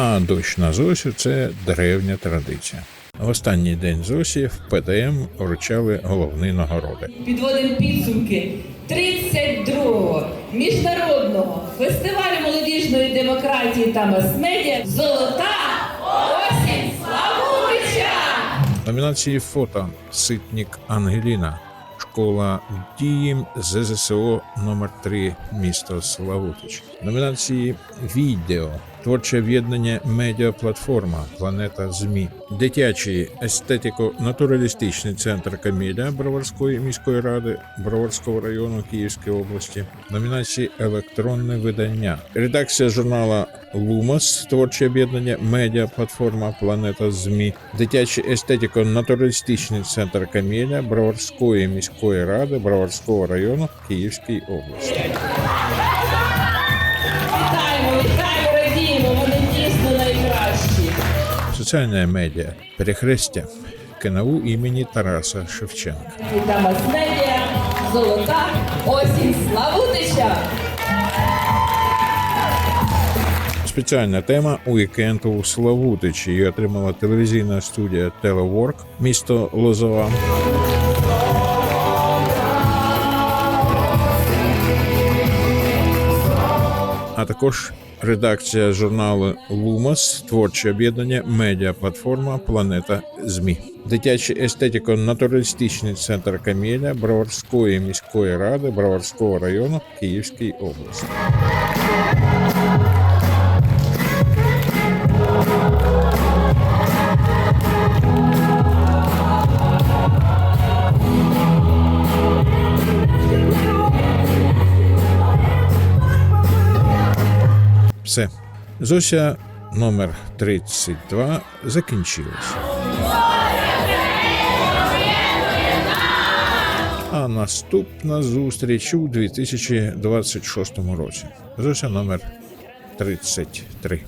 А дощ на Зосю це древня традиція. В останній день Зосі в ПТМ вручали головні нагороди. Підводимо підсумки 32-го міжнародного фестивалю молодіжної демократії та мас-медіа Золота осінь Славутича! Номінації фото Ситнік Ангеліна, школа дієм ЗЗСО номер 3 місто Славутич. Номінації відео. Творче об'єднання медіаплатформа. Планета ЗМІ, дитячий естетико-натуралістичний центр Каміля Броварської міської ради Броварського району Київської області, номінації електронне видання, редакція журнала Лумас, творче об'єднання. Медіаплатформа. Планета ЗМІ, дитячий естетико-натуралістичний центр Каміля Броварської міської ради Броварського району Київської області. Соціальне медіа перехрестя КНУ імені Тараса Шевченка. Та мас-медіа Золота осінь Славутича! Спеціальна тема Уікенд у Славутичі. Її отримала телевізійна студія Телеворк, місто Лозова. А також редакція журналу Лумас, творче об'єднання, медіаплатформа Планета ЗМІ, дитячий естетико-натуралістичний центр Каміля Броварської міської ради Броварського району Київської області. Все. Зося номер 32 закінчилась. А наступна зустріч у 2026 році. Зося номер 33.